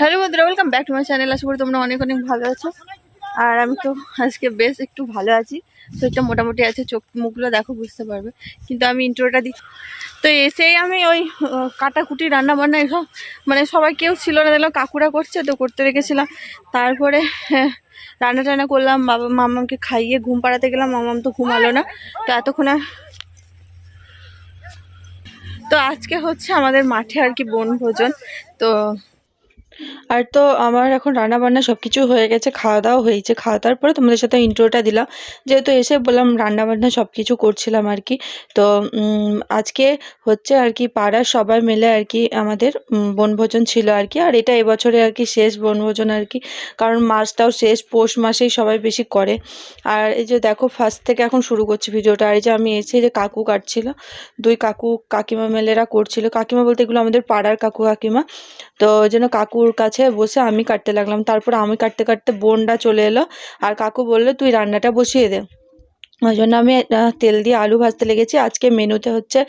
Hello বন্ধুরা welcome back to my channel আশা করি তোমরা অনেক অনেক ভালো আছো। আর আমি তো আজকে বেশ একটু ভালো আছি। শরীরটা মোটামুটি আছে চোখ মুখগুলো দেখো বুঝতে পারবে। কিন্তু আমি ইন্ট্রোটা দিই। তো এসেই আমি ওই কাটাকুটি রান্না বান্না এসব মানে সবাই কেউ ছিল না দেখলাম কাকুরা করছে তো করতে রেখেছিলাম। তারপরে হ্যাঁ, রান্না টান্না করলাম বাবা মামাকে খাইয়ে ঘুম পাড়াতে গেলাম মামাম তো ঘুমালো না। তো এতক্ষণে তো আজকে হচ্ছে আমাদের মাঠে আর কি বনভোজন। তো আর তো আমার এখন রান্না বান্না সব কিছু হয়ে গেছে খাওয়া দাওয়া হয়েছে। খাওয়া দাওয়ার পরে তোমাদের সাথে ইন্ট্রোটা দিলাম। যেহেতু এসে বললাম রান্না বান্না সব কিছু করছিলাম আর কি, তো আজকে হচ্ছে আর কি পাড়ার সবাই মিলে আর কি আমাদের বনভোজন ছিল আর কি। আর এটা এবছরে আর কি শেষ বনভোজন আর কি, কারণ মাসটাও শেষ, পৌষ মাসেই সবাই বেশি করে। আর এই যে দেখো ফার্স্ট থেকে এখন শুরু করছি ভিডিওটা, আর এই যে আমি এসে যে কাকু কাটছিল, দুই কাকু কাকিমা মেলেরা করছিল। কাকিমা বলতে এগুলো আমাদের পাড়ার কাকু কাকিমা, তো যেন জন্য কাকুর কাছে বসে আমি কাটতে লাগলাম। তারপর আমি কাটতে কাটতে বোনটা চলে এলো আর কাকু বলল, তুই রান্নাটা বসিয়ে দে। ওই জন্য আমি তেল দিয়ে আলু ভাজতে লেগেছি। আজকে মেনুতে হচ্ছে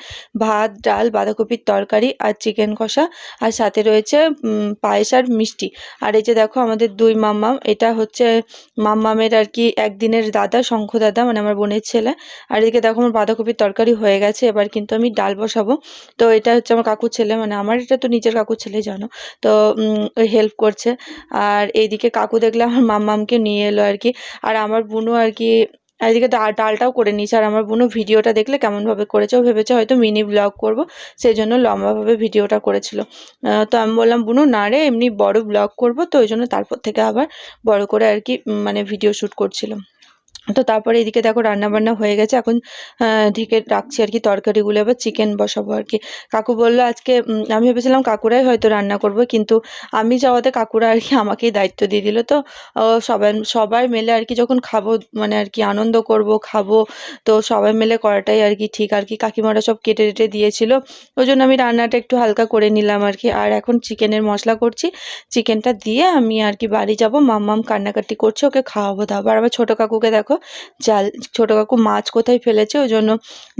ভাত, ডাল, বাঁধাকপির তরকারি আর চিকেন কষা। আর সাথে রয়েছে পায়েস আর মিষ্টি। আর এই যে দেখো আমাদের দুই মাম্মাম, এটা হচ্ছে মাম্মামের আর কি একদিনের দাদা, শঙ্খ দাদা মানে আমার বোনের ছেলে। আর এদিকে দেখো আমার বাঁধাকপির তরকারি হয়ে গেছে, এবার কিন্তু আমি ডাল বসাবো। তো এটা হচ্ছে আমার কাকুর ছেলে মানে আমার এটা তো নিজের কাকুর ছেলে, জানো? তো হেল্প করছে। আর এইদিকে কাকু দেখলে আমার মাম্মামকে নিয়ে এলো আর কি। আর আমার বোনও আর কি এদিকে ডা- ডালটাও করে নিয়েছে। আর আমার বোনও ভিডিওটা দেখলে কেমনভাবে করেছে, ও ভেবেছে হয়তো মিনি ব্লগ করব সেই জন্য লম্বাভাবে ভিডিওটা করেছিল। তো আমি বললাম, বুনু, না রে, এমনি বড় ব্লগ করব তো, ওই জন্য তারপর থেকে আবার বড় করে আর কি মানে ভিডিও শ্যুট করছিলাম। তো তারপরে এদিকে দেখো রান্না বান্না হয়ে গেছে। এখন ঢেকে রাখছি আর কি তরকারিগুলো। এবার চিকেন বসাবো আর কি। কাকু বলল, আজকে আমি ভেবেছিলাম কাকুরাই হয়তো রান্না করবে, কিন্তু আমি যাওয়াতে কাকুরা আর কি আমাকেই দায়িত্ব দিয়ে দিল। তো সবাই সবাই মিলে আর কি যখন খাব মানে আর কি আনন্দ করব, খাব, তো সবাই মিলে করাটাই আর কি ঠিক। আর কি কাকিমারা সব কেটে টেটে দিয়েছিল। ওই জন্য আমি রান্নাটা একটু হালকা করে নিলাম আর কি। আর এখন চিকেনের মশলা করছি। চিকেনটা দিয়ে আমি আর কি বাড়ি যাব। মাম্মাম কান্নাকাটি করছে, ওকে খাওয়াবো দাওয়াবো আর আমার ছোটো কাকুকে দেখো জাল, ছোটো কাকু মাছ কোথায় ফেলেছে, ওই জন্য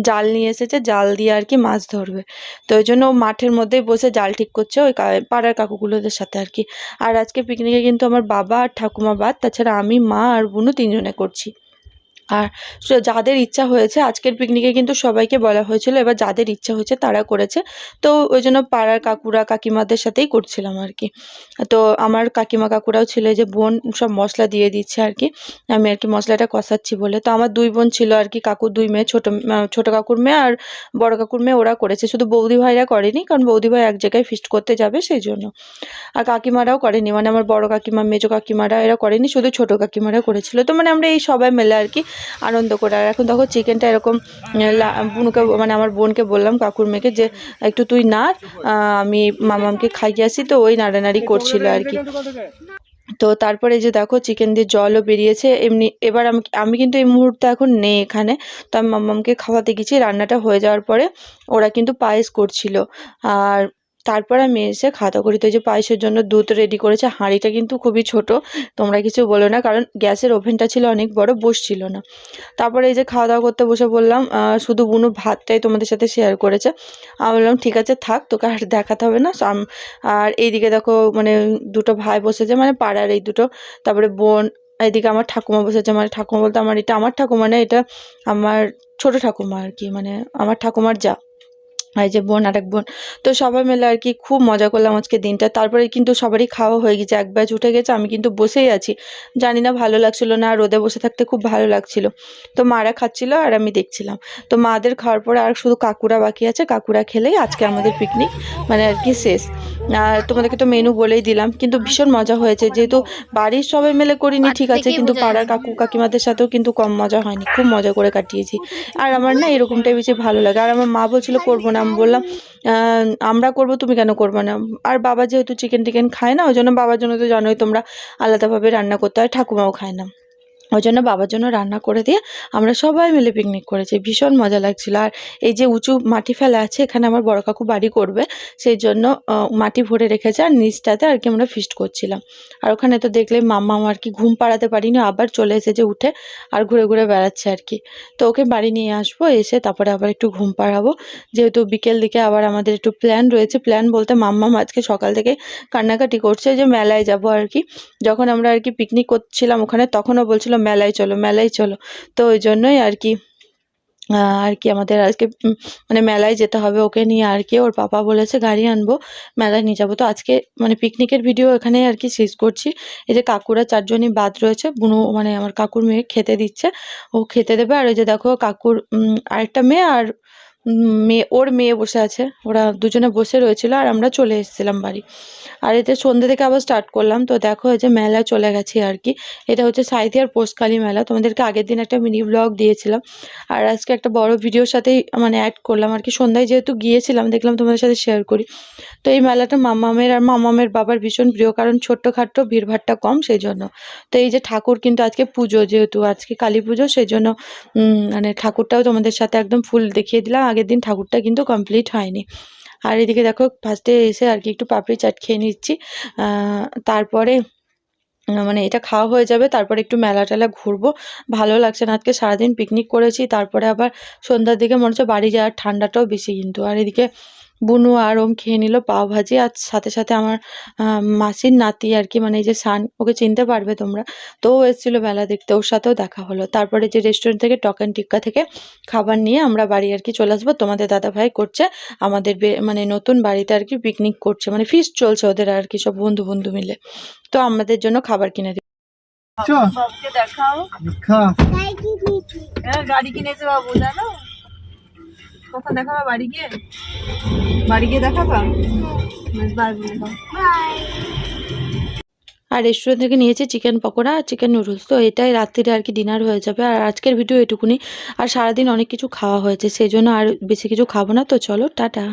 জাল নিয়ে এসেছে, জাল দিয়ে আর কি মাছ ধরবে। তো ওই জন্য মাঠের মধ্যেই বসে জাল ঠিক করছে, ওই পাড়ার কাকুগুলোদের সাথে আর কি। আর আজকে পিকনিকে কিন্তু আমার বাবা আর ঠাকুমা বাদ, তাছাড়া আমি, মা আর বুনু তিনজনে করছি। আর যাদের ইচ্ছা হয়েছে, আজকের পিকনিকে কিন্তু সবাইকে বলা হয়েছিল, এবার যাদের ইচ্ছা হয়েছে তারা করেছে। তো ওই জন্য পাড়ার কাকুরা, কাকিমাদের সাথেই করছিলাম আর কি। তো আমার কাকিমা কাকুরাও ছিল যে বোন সব মশলা দিয়ে দিচ্ছে আর কি। আমি আর কি মশলাটা কষাচ্ছি বলে। তো আমার দুই বোন ছিল আর কি কাকুর দুই মেয়ে, ছোটো ছোটো কাকুর মেয়ে আর বড় কাকুর মেয়ে ওরা করেছে। শুধু বৌদি ভাইরা করেনি, কারণ বৌদি ভাই এক জায়গায় ফিস্ট করতে যাবে সেই জন্য। আর কাকিমারাও করেনি মানে আমার বড় কাকিমা, মেজো কাকিমারা এরা করেনি, শুধু ছোট কাকিমারা করেছিল। তো মানে আমরা এই সবাই মিলে আর কি আনন্দ করে। আর এখন দেখো চিকেনটা এরকম বুনুকে মানে আমার বোনকে বললাম কাকুর মেয়েকে যে একটু তুই নাড় আমি মামামকে খাইয়ে আসি। তো ওই নাড়ানাড়ি করছিল আর কি। তো তারপরে যে দেখো চিকেন দিয়ে জলও বেরিয়েছে এমনি এবার আমি আমি কিন্তু এই মুহূর্তে এখন নেই এখানে। তো আমি মাম্মামকে খাওয়াতে গেছি রান্নাটা হয়ে যাওয়ার পরে ওরা কিন্তু পায়েস করছিল। আর তারপর আমি এসে খাওয়া দাওয়া করি তো যে পায়েসের জন্য দুধ রেডি করেছে হাঁড়িটা কিন্তু খুবই ছোট, তোমরা কিছু বলো না, কারণ গ্যাসের ওভেনটা ছিল অনেক বড়, বসছিল না। তারপরে এই যে খাওয়া দাওয়া করতে বসে বললাম শুধু বুনু ভাতটাই তোমাদের সাথে শেয়ার করেছে। আমি বললাম, ঠিক আছে, থাক, তোকে আর দেখাতে হবে না। আর এইদিকে দেখো মানে দুটো ভাই বসেছে মানে পাড়ার এই দুটো। তারপরে বোন, এদিকে আমার ঠাকুমা বসেছে মানে ঠাকুমা বলতে আমার এটা, আমার ঠাকুমা না, এটা আমার ছোট ঠাকুমা আর কি মানে আমার ঠাকুমার যা। এই যে বোন আর এক বোন। তো সবাই মিলে আর কি খুব মজা করলাম আজকে দিনটা। তারপরে কিন্তু সবারই খাওয়া হয়ে গেছে, এক ব্যাচ উঠে গেছে, আমি কিন্তু বসেই আছি। জানি না ভালো লাগছিল না, রোদে বসে থাকতে খুব ভালো লাগছিল। তো মারা খাচ্ছিল আর আমি দেখছিলাম। তো মাদের খাওয়ার পরে আর শুধু কাকুরা বাকি আছে, কাকুরা খেলেই আজকে আমাদের পিকনিক মানে আর কি শেষ। আর তোমাদেরকে তো মেনু বলেই দিলাম কিন্তু ভীষণ মজা হয়েছে। যেহেতু বাড়ির সবাই মিলে করিনি ঠিক আছে কিন্তু পাড়ার কাকু কাকিমাদের সাথেও কিন্তু কম মজা হয়নি খুব মজা করে কাটিয়েছি। আর আমার না এরকমটাই বেশি ভালো লাগে আর আমার মা বলছিল করব না। আমি বললাম আমরা করব তুমি কেন করবে না? আর বাবা যেহেতু চিকেন টিকেন খায় না ওই জন্য বাবার জন্য তো জানোই তোমরা আলাদাভাবে রান্না করতে হয় ঠাকুমাও খায় না। ওই জন্য বাবার জন্য রান্না করে দিয়ে আমরা সবাই মিলে পিকনিক করেছি। ভীষণ মজা লাগছিল। আর এই যে উঁচু মাটি ফেলা আছে, এখানে আমার বড় কাকু বাড়ি করবে সেই জন্য মাটি ভরে রেখেছে আর নিচটাতে আর কি আমরা ফিস্ট করছিলাম। আর ওখানে তো দেখলে মাম্মা আর কি ঘুম পাড়াতে পারিনি, আবার চলে এসেছে উঠে আর ঘুরে ঘুরে বেড়াচ্ছে আর কি তো ওকে বাড়ি নিয়ে আসব, এসে তারপরে আবার একটু ঘুম পাড়াবো। যেহেতু বিকেল দিকে আবার আমাদের একটু প্ল্যান রয়েছে প্ল্যান বলতে মাম্মাম আজকে সকাল থেকে কান্নাকাটি করছে যে মেলায় যাব আর কি যখন আমরা আর কি পিকনিক করছিলাম ওখানে, তখনও বলছিল মেলায় চলো মেলায় চলো। তো ওই জন্যই আর কি আর কি আমাদের আজকে মানে মেলায় যেতে হবে ওকে নিয়ে আর কি। ওর পাপা বলেছে গাড়ি আনব, মেলায় নিয়ে যাব। তো আজকে মানে পিকনিকের ভিডিও এখানে আর কি শেষ করছি। এই যে কাকুরা চারজনই বাদ রয়েছে, বুনো মানে আমার কাকুর মেয়ে খেতে দিচ্ছে। ও খেতে দেবে। আর ওই যে দেখো কাকুর আরেকটা মেয়ে আর মেয়ে, ওর মেয়ে বসে আছে। ওরা দুজনে বসে রয়েছিল আর আমরা চলে এসেছিলাম বাড়ি। আর এতে সন্ধ্যে থেকে আবার স্টার্ট করলাম। তো দেখো এই যে মেলায় চলে গেছি আর কি। এটা হচ্ছে সাইথিয়ার পোস্টকালী মেলা। তোমাদেরকে আগের দিন একটা মিনি ব্লগ দিয়েছিলাম। আর আজকে একটা বড় ভিডিওর সাথেই মানে অ্যাড করলাম আর কি। সন্ধ্যায় যেহেতু গিয়েছিলাম, দেখলাম তোমাদের সাথে শেয়ার করি। তো এই মেলাটা মামামের আর মামামের বাবার ভীষণ প্রিয়, কারণ ছোট্টখাট্ট ভিড়ভাট্টা কম সেই জন্য তো এই যে ঠাকুর কিন্তু আজকে পুজো, যেহেতু আজকে কালী পুজো সেই জন্য মানে ঠাকুরটাও তোমাদের সাথে একদম ফুল দেখিয়ে দিলাম। আগের দিন ঠাকুরটা কিন্তু কমপ্লিট হয়নি। আর এদিকে দেখো ফার্স্টে এসে আর কি একটু পাপড়ি চাট খেয়ে নিচ্ছি। তারপরে মানে এটা খাওয়া হয়ে যাবে, তারপরে একটু মেলা টেলা ঘুরবো। ভালো লাগছে না, আজকে সারাদিন পিকনিক করেছি, তারপরে আবার সন্ধ্যার দিকে মনে হচ্ছে বাড়ি যাওয়ার ঠান্ডাটাও বেশি কিন্তু। আর এদিকে বুনু আর ওম খেয়ে নিল পাও ভাজি। আর সাথে সাথে আমার মাসির নাতি আর কি মানে এই যে সান ওকে চিনতে পারবে তোমরা। তো ও এসেছিল মেলা দেখতে ওর সাথেও দেখা হলো। তারপরে যে রেস্টুরেন্ট থেকে টকেন টিক্কা থেকে খাবার নিয়ে আমরা বাড়ি আর কি চলে আসব। তোমাদের দাদা ভাই করছে আমাদের বে- মানে নতুন বাড়িতে আর কি পিকনিক করছে। মানে ফিস্ট চলছে ওদের আর কি সব বন্ধু বন্ধু মিলে। তো আমাদের জন্য খাবার কিনে দেখাও। হ্যাঁ গাড়ি কিনেছে বাবু জানো? কথা দেখাবা বাড়ি গিয়ে? বাড়ি গিয়ে দেখাবা? আর রেস্টুরেন্ট থেকে নিয়েছি চিকেন পকোড়া আর চিকেন নুডলস তো এটাই রাত্রিরে আর কি ডিনার হয়ে যাবে। আর আজকের ভিডিও এটুকুনি। আর সারাদিন অনেক কিছু খাওয়া হয়েছে সেই জন্য আর বেশি কিছু খাব না। তো চলো, টাটা।